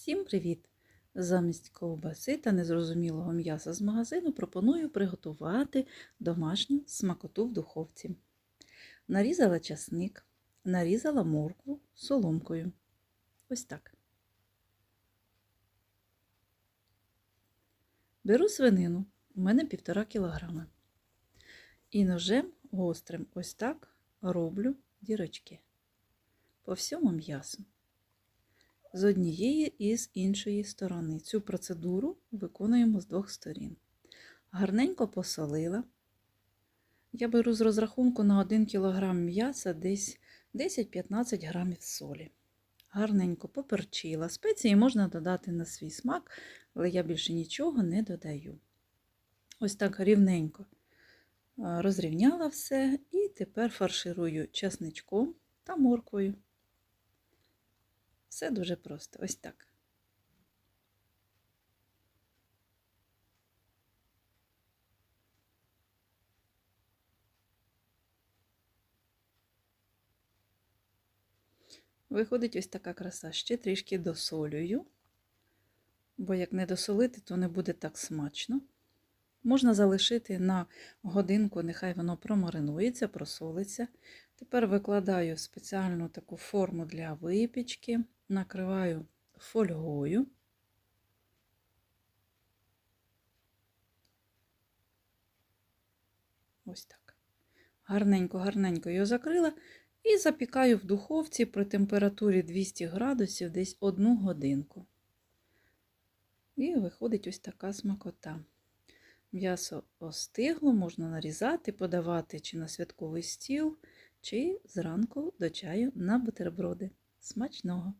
Всім привіт! Замість ковбаси та незрозумілого м'яса з магазину пропоную приготувати домашню смакоту в духовці. Нарізала часник, нарізала моркву соломкою. Ось так. Беру свинину, у мене півтора кілограма. І ножем гострим ось так роблю дірочки по всьому м'ясу з однієї і з іншої сторони. Цю процедуру виконуємо з двох сторін. Гарненько посолила. Я беру з розрахунку на 1 кг м'яса десь 10-15 грамів солі. Гарненько поперчила. Спеції можна додати на свій смак, але я більше нічого не додаю. Ось так рівненько розрівняла все і тепер фарширую часничком та морквою. Все дуже просто. Ось так. Виходить ось така краса. Ще трішки досолюю, бо як не досолити, то не буде так смачно. Можна залишити на годинку, нехай воно промаринується, просолиться. Тепер викладаю спеціальну таку форму для випічки, накриваю фольгою. Ось так. Гарненько-гарненько його закрила і запікаю в духовці при температурі 200 градусів десь одну годинку. І виходить ось така смакота. М'ясо остигло, можна нарізати, подавати чи на святковий стіл, чи зранку до чаю на бутерброди. Смачного!